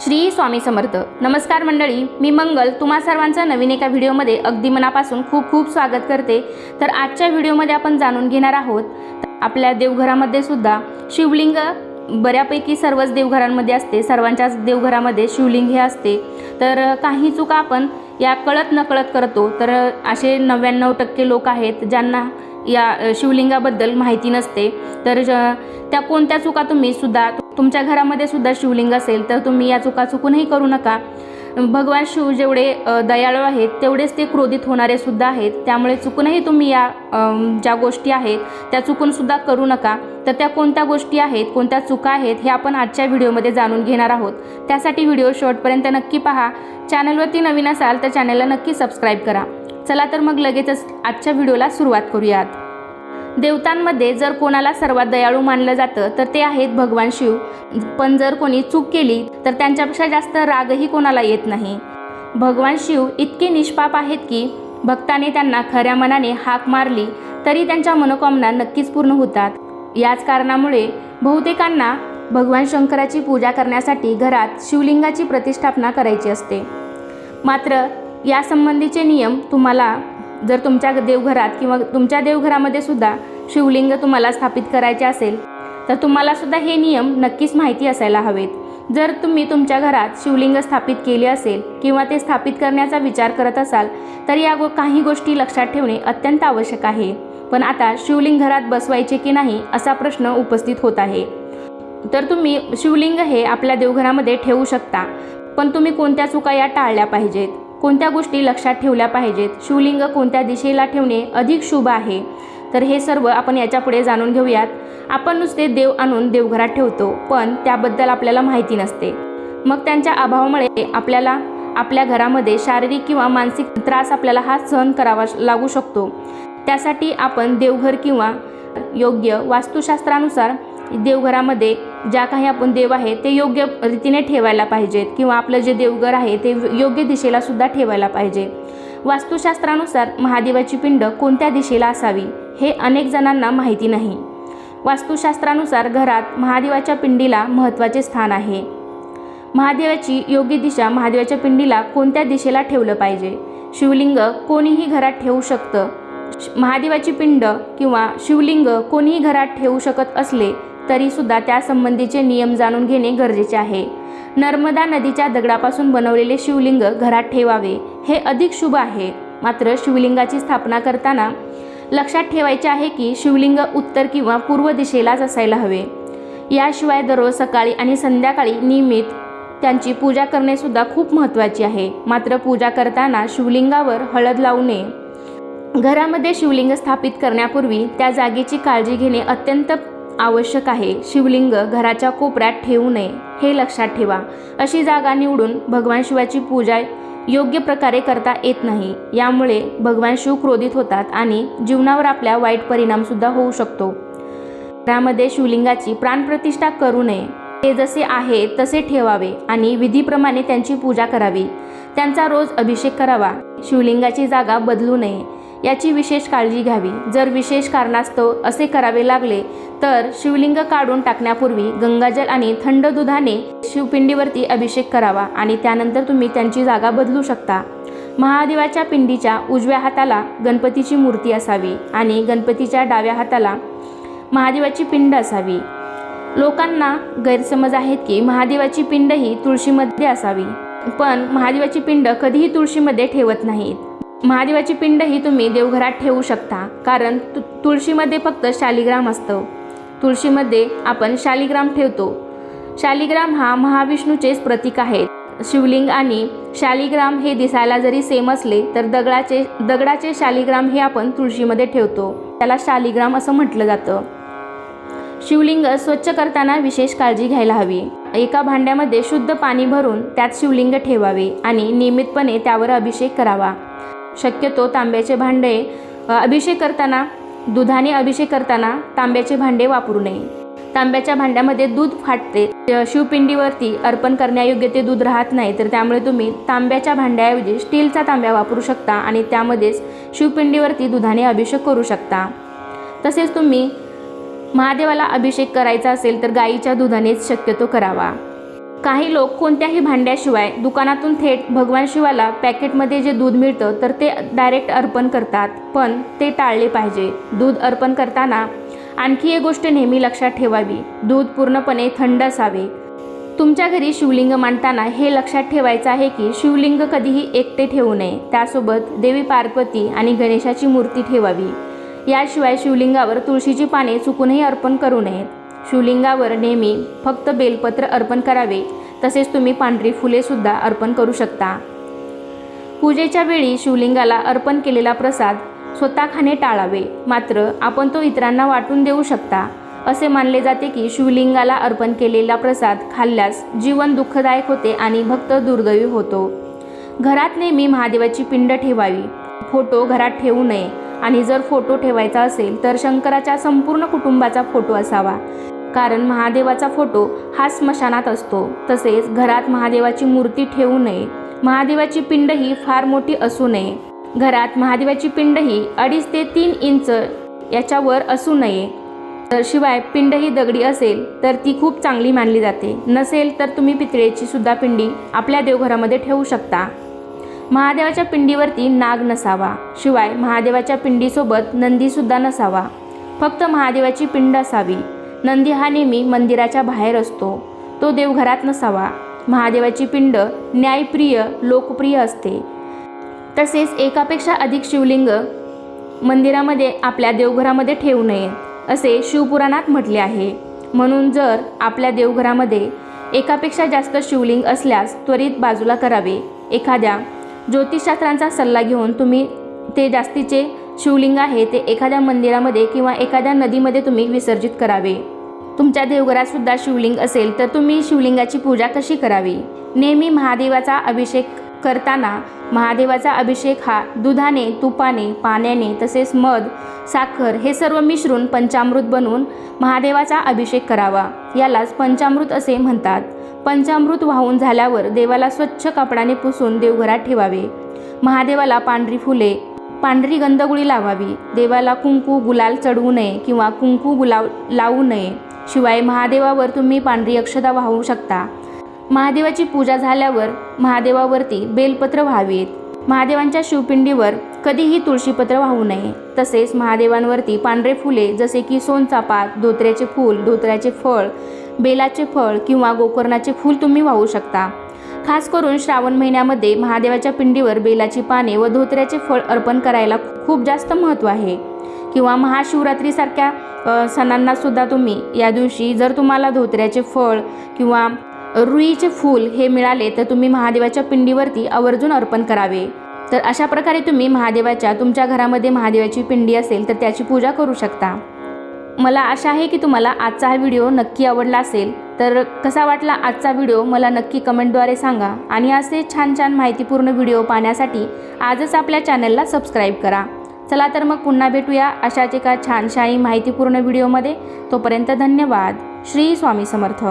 श्री स्वामी समर्थ. नमस्कार मंडळी मी मंगल. तुम्हा सर्वांचं नवीन एका व्हिडिओमध्ये अगदी मनापासून खूप खूप स्वागत करते. तर आजच्या व्हिडिओमध्ये आपण जाणून घेणार आहोत आपल्या देवघरामध्ये सुद्धा शिवलिंग बऱ्यापैकी सर्वच देवघरांमध्ये असते. सर्वांच्याच देवघरामध्ये शिवलिंग हे असते. तर काही चुका आपण या कळत नकळत करतो. तर असे नव्याण्णव टक्के लोक आहेत ज्यांना या शिवलिंगाबद्दल माहिती नसते. तर ज- त्या कोणत्या चुका तुम्ही सुद्धा तुमच्या घरामध्ये सुद्धा शिवलिंग असेल तर तुम्ही या चुका चुकूनही करू नका. भगवान शिव जेवढे दयाळू आहेत तेवढेच ते क्रोधित होणारे सुद्धा आहेत. त्यामुळे चुकूनही तुम्ही या ज्या गोष्टी आहेत त्या चुकून सुद्धा करू नका. तर त्या कोणत्या गोष्टी आहेत कोणत्या चुका आहेत हे आपण आजच्या व्हिडिओमध्ये जाणून घेणार आहोत. त्यासाठी व्हिडिओ शेवटपर्यंत नक्की पहा. चॅनलवरती नवीन असाल तर चॅनलला नक्की सबस्क्राईब करा. चला तर मग लगेचच आजच्या व्हिडिओला सुरुवात करूयात. देवतांमध्ये जर कोणाला सर्वात दयाळू मानलं जातं तर ते आहेत भगवान शिव. पण जर कोणी चूक केली तर त्यांच्यापेक्षा जास्त रागही कोणाला येत नाही. भगवान शिव इतके निष्पाप आहेत की भक्ताने त्यांना खऱ्या मनाने हाक मारली तरी त्यांच्या मनोकामना नक्कीच पूर्ण होतात. याच कारणामुळे बहुतेकांना भगवान शंकराची पूजा करण्यासाठी घरात शिवलिंगाची प्रतिष्ठापना करायची असते. मात्र यासंबंधीचे नियम तुम्हाला जर तुमच्या देवघरात किंवा तुमच्या देवघरामध्ये सुद्धा शिवलिंग तुम्हाला स्थापित करायचे असेल तर तुम्हाला सुद्धा हे नियम नक्कीच माहिती असायला हवेत. जर तुम्ही तुमच्या घरात शिवलिंग स्थापित केले असेल किंवा ते स्थापित करण्याचा विचार करत असाल तर या गो काही गोष्टी लक्षात ठेवणे अत्यंत आवश्यक आहे. पण आता शिवलिंग घरात बसवायचे की नाही असा प्रश्न उपस्थित होत आहे. तर तुम्ही शिवलिंग हे आपल्या देवघरामध्ये ठेवू शकता पण तुम्ही कोणत्या चुका या टाळल्या पाहिजेत? कोणत्या गोष्टी लक्षात ठेवल्या पाहिजेत? शिवलिंग कोणत्या दिशेला ठेवणे अधिक शुभ आहे? तर हे सर्व आपण याच्यापुढे जाणून घेऊयात. आपण नुसते देव आणून देवघरात ठेवतो पण त्याबद्दल आपल्याला माहिती नसते. मग त्यांच्या अभावामुळे आपल्याला आपल्या घरामध्ये शारीरिक किंवा मानसिक त्रास आपल्याला हा सहन करावा लागू शकतो. त्यासाठी आपण देवघर किंवा योग्य वास्तुशास्त्रानुसार देवघरामध्ये ज्या काही आपण देव आहे ते योग्य रीतीने ठेवायला पाहिजेत किंवा आपलं जे देवघर आहे ते योग्य दिशेला सुद्धा ठेवायला पाहिजे. वास्तुशास्त्रानुसार महादेवाची पिंड कोणत्या दिशेला असावी हे अनेक जणांना माहिती नाही. वास्तुशास्त्रानुसार घरात महादेवाच्या पिंडीला महत्त्वाचे स्थान आहे. महादेवाची योग्य दिशा महादेवाच्या पिंडीला कोणत्या दिशेला ठेवलं पाहिजे? शिवलिंग कोणीही घरात ठेवू शकतं. महादेवाची पिंड किंवा शिवलिंग कोणीही घरात ठेवू शकत असले तरीसुद्धा त्यासंबंधीचे नियम जाणून घेणे गरजेचे आहे. नर्मदा नदीच्या दगडापासून बनवलेले शिवलिंग घरात ठेवावे हे अधिक शुभ आहे. मात्र शिवलिंगाची स्थापना करताना लक्षात ठेवायचे आहे की शिवलिंग उत्तर किंवा पूर्व दिशेलाच असायला हवे. याशिवाय दररोज सकाळी आणि संध्याकाळी नियमित त्यांची पूजा करणेसुद्धा खूप महत्त्वाची आहे. मात्र पूजा करताना शिवलिंगावर हळद लावू नये. घरामध्ये शिवलिंग स्थापित करण्यापूर्वी त्या जागेची काळजी घेणे अत्यंत आवश्यक आहे. शिवलिंग घराच्या कोपऱ्यात ठेवू नये हे लक्षात ठेवा. अशी जागा निवडून भगवान शिवाची पूजा योग्य प्रकारे करता येत नाही. यामुळे भगवान शिव क्रोधित होतात आणि जीवनावर आपल्या वाईट परिणामसुद्धा होऊ शकतो. त्यामध्ये शिवलिंगाची प्राणप्रतिष्ठा करू नये. ते जसे आहे तसे ठेवावे आणि विधीप्रमाणे त्यांची पूजा करावी. त्यांचा रोज अभिषेक करावा. शिवलिंगाची जागा बदलू नये. याची विशेष काळजी घ्यावी. जर विशेष कारणास्तव असे करावे लागले तर शिवलिंग काढून टाकण्यापूर्वी गंगाजल आणि थंड दुधाने शिवपिंडीवरती अभिषेक करावा आणि त्यानंतर तुम्ही त्यांची जागा बदलू शकता. महादेवाच्या पिंडीच्या उजव्या हाताला गणपतीची मूर्ती असावी आणि गणपतीच्या डाव्या हाताला महादेवाची पिंड असावी. लोकांना गैरसमज आहेत की महादेवाची पिंड ही तुळशीमध्ये असावी. पण महादेवाची पिंड कधीही तुळशीमध्ये ठेवत नाहीत. महादेवाची पिंड ही तुम्ही देवघरात ठेवू शकता कारण तु तुळशीमध्ये फक्त शालिग्राम असतं. तुळशीमध्ये आपण शालिग्राम ठेवतो. शालिग्राम हा महाविष्णूचेच प्रतीक आहे शिवलिंग आणि शालिग्राम हे दिसायला जरी सेम असले तर दगडाचे दगडाचे शालिग्राम हे आपण तुळशीमध्ये ठेवतो. त्याला शालिग्राम असं म्हटलं जातं. शिवलिंग स्वच्छ करताना विशेष काळजी घ्यायला हवी. एका भांड्यामध्ये शुद्ध पाणी भरून त्यात शिवलिंग ठेवावे आणि नियमितपणे त्यावर अभिषेक करावा. शक्यतो तांब्याचे भांडे अभिषेक करताना दुधाने अभिषेक करताना तांब्याचे भांडे वापरू नये. तांब्याच्या भांड्यामध्ये दूध फाटते. शिवपिंडीवरती अर्पण करण्यायोग्य ते दूध राहत नाही तर त्यामुळे तुम्ही तांब्याच्या भांड्याऐवजी स्टीलचा तांब्या वापरू शकता आणि त्यामध्येच शिवपिंडीवरती दुधाने अभिषेक करू शकता. तसेच तुम्ही महादेवाला अभिषेक करायचा असेल तर गाईच्या दुधानेच शक्यतो करावा. काही लोक कोणत्याही भांड्याशिवाय दुकानातून थेट भगवान शिवाला पॅकेटमध्ये जे दूध मिळतं तर ते डायरेक्ट अर्पण करतात. पण ते टाळले पाहिजे. दूध अर्पण करताना आणखी एक गोष्ट नेहमी लक्षात ठेवावी. दूध पूर्णपणे थंड असावे. तुमच्या घरी शिवलिंग मांडताना हे लक्षात ठेवायचं आहे की शिवलिंग कधीही एकटे ठेवू नये. त्यासोबत देवी पार्वती आणि गणेशाची मूर्ती ठेवावी. याशिवाय शिवलिंगावर तुळशीची पाने चुकूनही अर्पण करू नयेत. शिवलिंगावर नेहमी फक्त बेलपत्र अर्पण करावे तसेच तुम्ही पांढरी फुलेसुद्धा अर्पण करू शकता. पूजेच्या वेळी शिवलिंगाला अर्पण केलेला प्रसाद स्वतः खाणे टाळावे मात्र आपण तो इतरांना वाटून देऊ शकता असे मानले जाते की शिवलिंगाला अर्पण केलेला प्रसाद खाल्ल्यास जीवन दुःखदायक होते आणि भक्त दुर्दैवी होतो. घरात नेहमी महादेवाची पिंड ठेवावी. फोटो घरात ठेवू नये आणि जर फोटो ठेवायचा असेल तर शंकराच्या संपूर्ण कुटुंबाचा फोटो असावा. कारण महादेवाचा फोटो हा स्मशानात असतो. तसेच घरात महादेवाची मूर्ती ठेवू नये. महादेवाची पिंड ही फार मोठी असू नये. घरात महादेवाची पिंड ही अडीच ते तीन इंच याच्यावर असू नये. तर शिवाय पिंड ही दगडी असेल तर ती खूप चांगली मानली जाते. नसेल तर तुम्ही पितळेची सुद्धा पिंडी आपल्या देवघरामध्ये ठेवू शकता. महादेवाच्या पिंडीवरती नाग नसावा. शिवाय महादेवाच्या पिंडीसोबत नंदीसुद्धा नसावा. फक्त महादेवाची पिंड असावी. नंदी हा नेहमी मंदिराच्या बाहेर असतो. तो देवघरात नसावा. महादेवाची पिंड न्यायप्रिय लोकप्रिय असते. तसेच एकापेक्षा अधिक शिवलिंग मंदिरामध्ये आपल्या देवघरामध्ये ठेवू नये असे शिवपुराणात म्हटले आहे. म्हणून जर आपल्या देवघरामध्ये एकापेक्षा जास्त शिवलिंग असल्यास त्वरित बाजूला करावे. एखाद्या ज्योतिषशास्त्रांचा सल्ला घेऊन तुम्ही ते जास्तीचे शिवलिंग आहे ते एखाद्या मंदिरामध्ये किंवा एखाद्या नदीमध्ये तुम्ही विसर्जित करावे. तुमच्या देवघरात सुद्धा शिवलिंग असेल तर तुम्ही शिवलिंगाची पूजा कशी करावी? नेहमी महादेवाचा अभिषेक करताना महादेवाचा अभिषेक हा दुधाने तुपाने पाण्याने तसेच मध साखर हे सर्व मिश्रून पंचामृत बनवून महादेवाचा अभिषेक करावा. यालाच पंचामृत असे म्हणतात. पंचामृत वाहून झाल्यावर देवाला स्वच्छ कापडाने पुसून देवघरात ठेवावे. महादेवाला पांढरी फुले पांढरी गंधगुळी लावावी. देवाला कुंकू गुलाल चढवू नये किंवा कुंकू गुलाव लावू नये. शिवाय महादेवावर तुम्ही पांढरी अक्षदा वाहू शकता. महादेवाची पूजा झाल्यावर महादेवावरती बेलपत्र व्हावीत. महादेवांच्या शिवपिंडीवर कधीही तुळशीपत्र वाहू नये. तसेच महादेवांवरती पांढरे फुले जसे की सोनचापा धोत्र्याचे फूल धोत्र्याचे फळ बेलाचे फळ किंवा गोकर्णाचे फूल तुम्ही वाहू शकता. खास करून श्रावण महिन्यामध्ये महादेवाच्या पिंडीवर बेलाची पाने व धोत्र्याचे फळ अर्पण करायला खूप जास्त महत्त्व आहे. किंवा महाशिवरात्रीसारख्या सणांनासुद्धा तुम्ही या दिवशी जर तुम्हाला धोत्र्याचे फळ किंवा रुईचे फूल हे मिळाले तर तुम्ही महादेवाच्या पिंडीवरती आवर्जून अर्पण करावे. तर अशा प्रकारे तुम्ही महादेवाच्या तुमच्या घरामध्ये महादेवाची पिंडी असेल तर त्याची पूजा करू शकता. मला आशा आहे की तुम्हाला आजचा हा व्हिडिओ नक्की आवडला असेल. तर कसा वाटला आजचा व्हिडिओ मला नक्की कमेंटद्वारे सांगा. आणि असे छान छान माहितीपूर्ण व्हिडिओ पाहण्यासाठी आजच आपल्या चॅनलला सबस्क्राईब करा. चला तर मग पुन्हा भेटूया अशाच एका छानशाही माहितीपूर्ण व्हिडिओमध्ये. तोपर्यंत धन्यवाद. श्री स्वामी समर्थ.